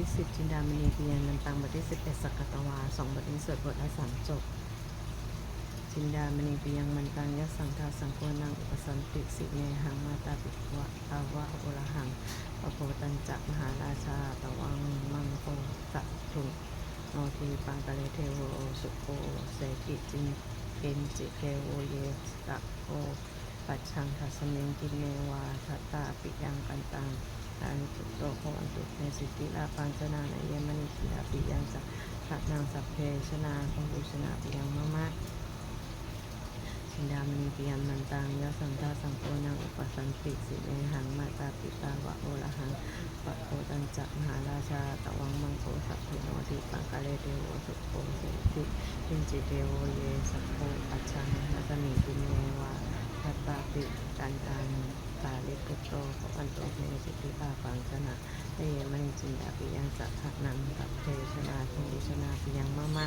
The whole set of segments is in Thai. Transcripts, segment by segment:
ที่สิจินดามณีเบียนนันตังบทที่สิบเอ็ดสักกตวาสองบทนี้สวดบทละสามจบ จินดามณีปียังมันตังยะสังทาสังโฆนังอุปสันติสิเนหังมาตาปิวะอาวะโอระหังปโพตัญจะมหาราชาตวังมังโคสัตถุโนทีปังกะเลเทโวสุโคเสกิจินเกนจิเทโวเยสะโอปัจชังทัสมิงกินเนวาทัตตาปิยังกันตัง อานิจุโตโคอันตุเนสิติลาปังจนาในเยมณิจิลาปิยังสัพพะนางสัพเพชนาคงบูชนาปิยังมะมะชินดามณีปิยมมันตังยะสังฆาสังโฆนังอุปสันติสิเนหังมาตาปิตาวะโอระหังปะโคตัญจะมหาราชาตวังมังโคสัพเพโนทิปังกาเลเทโวสุโคเสติปินจิเทโวเยสัพโพปัจชังนัตมิปิเนวาทัตตาปิกันตัง ตาลิปุตโตขอันโตเมสิติอาปังชนะเตมณิจินดาปิยังสัทธนังสัพเพชนาทุชนาปิยังมะมะ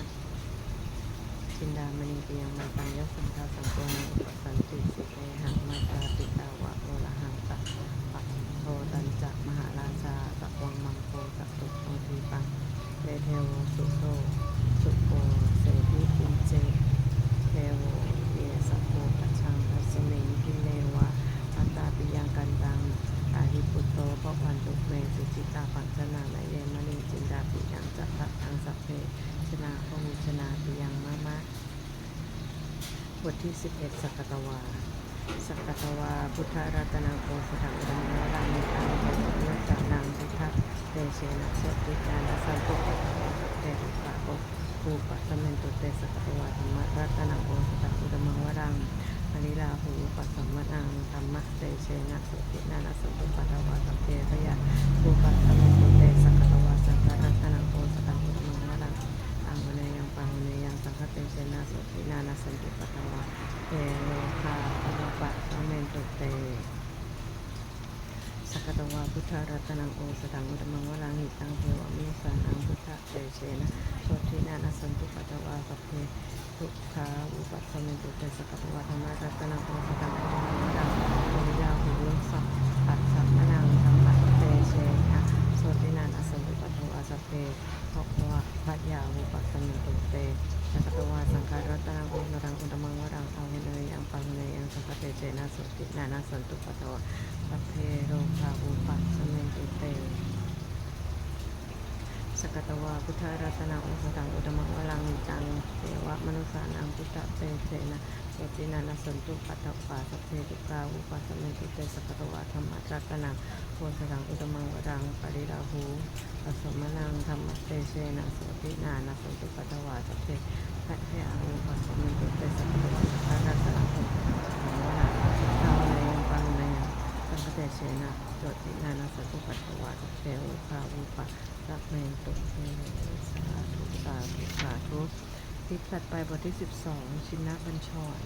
ชินดามณีปียงมาตังยสังฆาสังโฆนังอุปสันติสิเอหังมาตาปิตาวะโอระหังตัปะโทตันจะมหาราชาตะวังมังโคสัตุโอทีปังเตเทวสุโซสุโกเสหิปินเจเทวเยสัพโพปัจชังทัสมิงพิเนวะอัตตาปิยังกันตังอาหิปุตโตพระวันตุเม สิตาปัญชนาในเยมณีจินดาปิยังจัตตะทังสัพเพชนะพงชนะปิยังมะมะบทที่ 11 สักตวา สักตวา พุทธรัตนโกสถังดัมวรามิตังเทนัจจานังพุทธเตเชนะสติจานะสันตุปะเตตุปะโกภูปะสมเมนตุเตสักตวาธรรมรัตนโกสถังดัมวรัง อริลาหูปัสสมะนังธรรมะเตเชนะสุตินานาสุตุปะทวาสัพเพทยะภูปัสมเมนตุเตสักตวาสังการัตนาโอสถังดัมะรังอังเนยังปังเนยังสังฆเตเชนะสุตินานาสุตุปัตตวาเอโลคาปะปะสะเมนตุเต สกตวาพุทธรัตนังโอสถังอุตมังวรังหิตังเทวะมิสันอังพุทธเตเชนะสุทินานาสันตุปัตวาสัพเพทุกขาอุปัสสเมนตุเตสกตวาธรรมรัตนังโอสถังอุตมังวรังอริยาหูสัพปัสสัมมนังธรรมะเตเชนะสุทินานาสันติปัตตวะสัพเพ เพราะว่า พัทยาวุปัสสมิตุเตสักตวาสังคารตนังอุณรังอุตมังวรังเอาเนยยังปังเนยังสังคเตเจนะสุตินานาสันตุปตวะปัเทโรคาวุปัสสมิตุเต วาพุทธรัตนังอุสตังอุตมังวรังจังเทวะมนุสานังพุทธเตเจนะสตินานาสันตุปัตตวาสัพเพตุกาวุปัสสมิตุเตสกตวาธรรมรัตนังโพสังอุตมังวรังปริราหูปสมนังธรรมเตเชนะสตินานาสันตุปัตตวาสัพเพพัทยาอุปัสสมิตุเตสัพพะทารัสนังโพธรรมนาทาวเนยังปังเนยสังคเตเชนะโสตินานาสันตุปัตตวาสัพเพอุปาอุปะ สัพเมนตุเตสาธุสาธุสาธุที่ถัดไปบทที่ 12 ชินนะบัญชร